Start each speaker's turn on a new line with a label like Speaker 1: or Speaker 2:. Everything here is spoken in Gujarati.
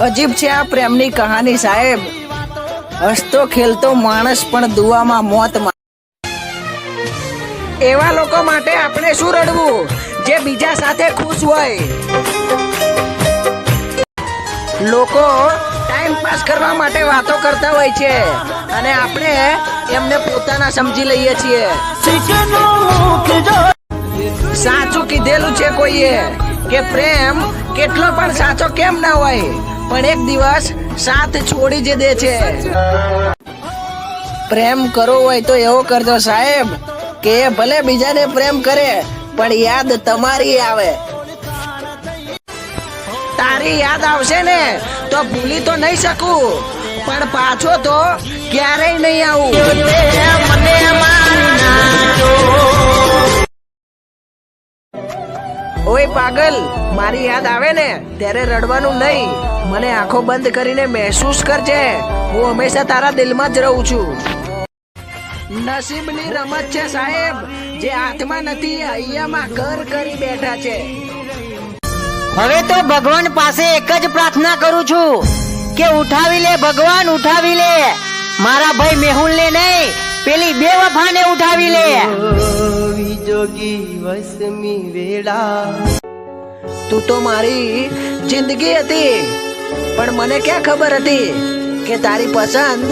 Speaker 1: અજીબ છે આ પ્રેમની કહાની, સાહેબ. હસતો ખેલતો માણસ, પણ દુવામાં મોત એવા લોકો માટે આપણે શું રડવું? જે બીજા સાથે ખુશ હોય. લોકો ટાઈમ પાસ કરવા માટે વાતો કરતા હોય છે, અને આપણે એમને પોતાના સમજી લઈએ છીએ. સાચું કીધેલું છે કોઈએ કે પ્રેમ કેટલો પણ સાચો કેમ ના હોય. પણ એક દિવસ સાથ છોડી જ દે છે. પ્રેમ કરવો હોય તો એવો કરજો સાહેબ, કે ભલે બીજાને પ્રેમ કરે, પણ યાદ તમારી આવે. તારી યાદ આવશે ને, તો ભૂલી તો નહીં શકું. પણ પાછો તો ક્યારેય નહીં આવું. ઓય પાગલ, મારી યાદ આવે ને, ત્યારે રડવાનું નહીં. મને આંખો બંધ કરીને મહેસૂસ કરજે. હું હંમેશા તારા દિલમાં જ રહું છું. નસીબની રમત છે સાહેબ, જે હાથમાં નથી, અહીંયામાં ઘર કરી બેઠા છે.
Speaker 2: હવે તો ભગવાન પાસે એક જ પ્રાર્થના કરું છું, કે ઉઠાવી લે ભગવાન, ઉઠાવી લે. મારા ભાઈ મેહુલ ને નહીં, પેલી બે વફાને ઉઠાવી લે.
Speaker 3: જોગી વસમી વેળા.
Speaker 1: તું તો મારી જિંદગી હતી, પણ મને ક્યાં ખબર હતી કે તારી પસંદ